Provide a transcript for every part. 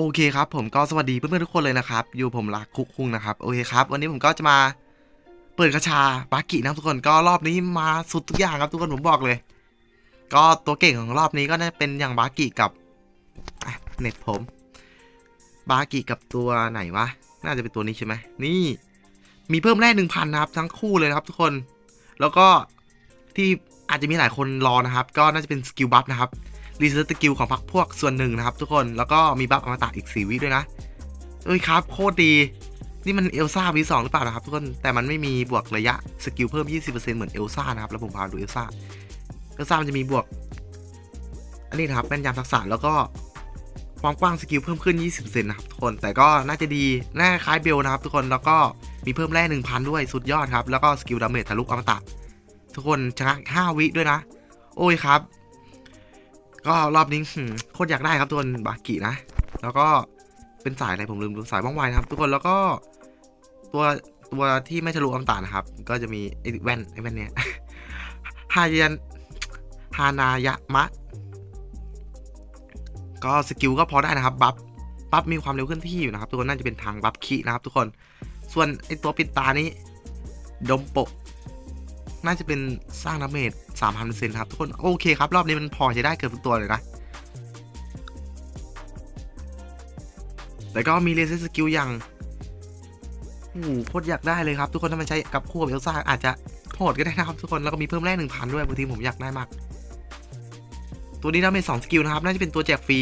โอเคครับผมก็สวัสดีเพื่อนๆทุกคนเลยนะครับ อยู่ผมรักคุกคุงนะครับโอเคครับ วันนี้ผมก็จะมาเปิดกระชาบากินะทุกคนก็รอบนี้มาสุดทุกอย่างครับทุกคนผมบอกเลย ก็ตัวเก่งของรอบนี้ก็น่าจะเป็นอย่างบากิกับเน็ตผม บากิกับตัวไหนวะน่าจะเป็นตัวนี้ใช่ไหมนี่มีเพิ่มแร่หนึ่งพันนะครับ ทั้งคู่เลยนะครับทุกคน แล้วก็ที่อาจจะมีหลายคนรอนะครับ ก็น่าจะเป็นสกิลบัฟนะครับ รีเซ็ตสกิลของพรรคพวกส่วนหนึ่งนะครับ ทุกคนแล้วก็มีบัฟอมตะอีก4วิด้วยนะ เอ้ยครับ โคตรดี นี่มันเอลซ่าวีสองหรือเปล่านะครับ ทุกคนแต่มันไม่มีบวกระยะสกิลเพิ่ม 20%เหมือนเอลซ่านะครับแล้วผมพาดูเอลซ่าเอลซ่ามันจะมีบวก อันนี้นะครับแม่นยำทักษะแล้วก็ความกว้างสกิลเพิ่มขึ้น 20%นะครับทุกคน แต่ก็น่าจะดี น่าคล้ายเบลนะครับทุกคน แล้วก็มีเพิ่มแร่1,000 ด้วย สุดยอดครับ แล้วก็สกิลดาเมจทะลุอมตะ ทุกคนชนะ5วิด้วยนะ โอ้ยครับ ก็รอบนี้โคตรอยากได้ครับทุกคนบากินะ แล้วก็เป็นสายอะไรผมลืมดูสายว่องไวนะครับ ทุกคนแล้วก็ตัวตัวที่ไม่ทะลุอมตะนะครับ ก็จะมีไอ้แว่นไอ้แว่นเนี้ยฮายันฮานายะมะ ก็สกิลก็พอได้นะครับ บัฟบัฟมีความเร็วเคลื่อนที่อยู่นะครับทุกคนน่าจะเป็นทางบัฟคีนะครับทุกคน ส่วนไอตัวปิดตานี้ดมโป น่าจะเป็นสร้างดาเมจ3,000%ครับทุกคนโอเคครับ รอบนี้มันพอใช้ได้เกือบทุกตัวเลยนะแต่ก็มีเลเซอร์สกิลอย่างโอ้โหโคตรอยากได้เลยครับ ทุกคนถ้ามันใช้กับคู่กับเอลซ่าอาจจะโหดก็ได้นะครับทุกคนแล้วก็มีเพิ่มแร่หนึ่งพันด้วยบางทีผมอยากได้มาก ตัวนี้ดาเมจสองสกิลนะครับน่าจะเป็นตัวแจกฟรี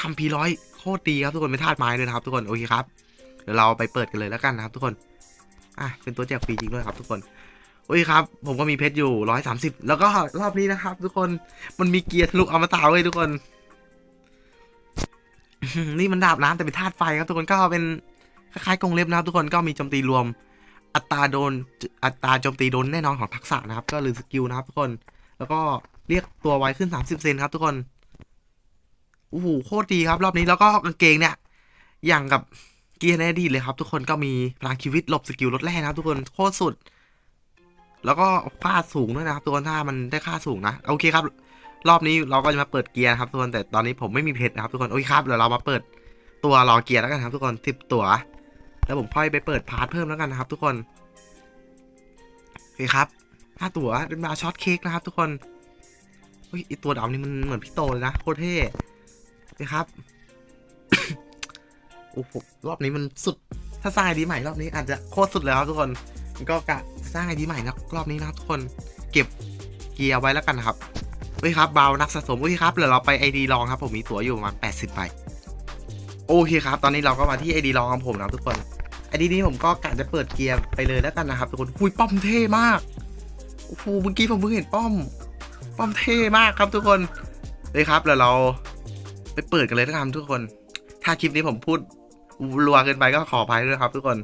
ทำพีร้อยโคตรดีครับทุกคนไม่ธาตุไม้เลยนะครับ ทุกคนโอเคครับเดี๋ยวเราไปเปิดกันเลยแล้วกันนะครับ ทุกคนอะเป็นตัวแจกฟรีจริงด้วยครับ ทุกคน อ้ยครับ ผมก็มีเพชรอยู่ร้อยสามสิบแล้วก็รอบนี้นะครับ ทุกคนมันมีเกียร์ทะลุอมตะเว้ยทุกคน นี่มันดาบน้ำแต่เป็นธาตุไฟครับ ทุกคนก็เป็นคล้ายๆกงเล็บนะครับ ทุกคนก็มีโจมตีรวม อัตราโดน อัตราโจมตีโดนแน่นอนของทักษะนะครับ ก็หรือสกิลนะครับ ทุกคน แล้วก็เรียกตัวไวขึ้น30เซนครับ ทุกคนโอ้โหโคตรดีครับ รอบนี้แล้วก็กางเกงเนี่ย อย่างกับเกียร์ในอดีตเลยครับ ทุกคนก็มีพลังชีวิตหลบสกิลลดแร่นะครับ ทุกคนโคตรสุด แล้วก็ค่าสูงด้วยนะครับ ตัวถ้ามันได้ค่าสูงนะ โอเคครับ รอบนี้เราก็จะมาเปิดเกียร์นะครับทุกคน แต่ตอนนี้ผมไม่มีเพชรนะครับทุกคน โอเคครับ เดี๋ยวเรามาเปิดตัวรอเกียร์แล้วกันครับ ทุกคนสิบตัว แล้วผมค่อยไปเปิดพาร์ทเพิ่มแล้วกันนะครับ ทุกคน โอเคครับห้าตัวเป็นมาช็อตเค้กนะครับ ทุกคนเฮ้ยไอตัวดำนี่มันเหมือนพี่โตเลยนะโคตรเท่โอเคครับโอ้โหรอบนี้มันสุด ถ้าสร้างไอดีใหม่รอบนี้อาจจะโคตรสุดแล้วครับทุกคนก็กะ สร้างไอดีใหม่นะรอบนี้นะครับทุกคนเก็บเกียร์ไว้แล้วกันนะครับเฮ้ยครับเบานักสะสมเฮ้ยครับเดี๋ยวเราไปไอดีลองครับผมมีตั๋วอยู่ประมาณ80ใบโอเคครับ ตอนนี้เราก็มาที่ไอดีลองของผมนะทุกคนไอดีนี้ผมก็กะจะเปิดเกียร์ไปเลยแล้วกันนะครับทุกคนหุยป้อมเท่มากโอ้โหเมื่อกี้ผมเพิ่งเห็นป้อม ป้อมเท่มากครับทุกคนเลยครับเดี๋ยวเราไปเปิดกันเลยนะครับทุกคน ถ้าคลิปนี้ผมพูดรัวเกินไปก็ขออภัยด้วยครับทุกคน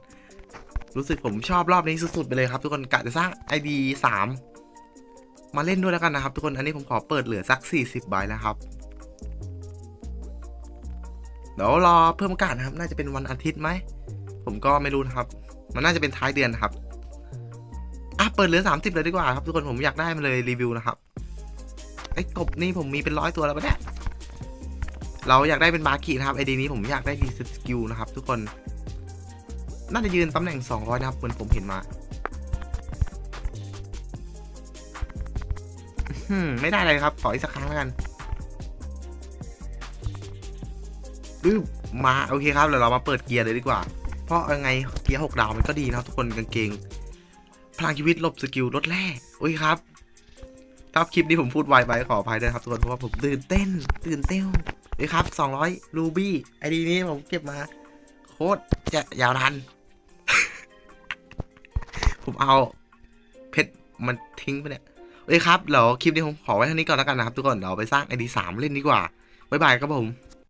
รู้สึกผมชอบรอบนี้สุดๆไปเลยครับ ทุกคนกะจะสร้าง ID 3 มาเล่นด้วยแล้วกันนะครับ ทุกคนอันนี้ผมขอเปิดเหลือสัก 40ใบนะครับเดี๋ยวรอเพิ่มโอกาสนะครับ น่าจะเป็นวันอาทิตย์ไหมผมก็ไม่รู้นะครับ มันน่าจะเป็นท้ายเดือนนะครับอะเปิดเหลือ 30 เลยดีกว่าครับ ทุกคนผมอยากได้มาเลยรีวิวนะครับไอ้กบนี่ผมมีเป็นร้อยตัวแล้วปะเนี่ยเราอยากได้เป็นบาร์คีนะครับไอดีนี้ผมอยากได้รีสกิลนะครับ ทุกคน น่าจะยืนตำแหน่ง 200 นะครับเหมือนผมเห็นมาไม่ได้เลยครับ ขออีกสักครั้งแล้วกันปึ๊บมาโอเคครับเดี๋ยวเรามาเปิดเกียร์เลยดีกว่า เพราะยังไงเกียร์6ดาวมันก็ดีนะทุกคนกางเกง พลังชีวิตลบสกิลลดแร่โอ้ยครับครับคลิปนี้ผมพูดไวไปขออภัยด้วยครับทุกคนเพราะว่าผมตื่นเต้น ตื่นเต้นนี่ครับ200รูบี้ไอดีนี้ผมเก็บมา โคตรจะยาวนาน ผมเอา เพชรมันทิ้งไปเนี่ยเอ้ยครับเดี๋ยวคลิปนี้ผมขอไว้เท่านี้ก่อนแล้วกันนะครับทุกคนเดี๋ยวไปสร้างไอดีสามเล่นดีกว่าบ๊ายบายครับผม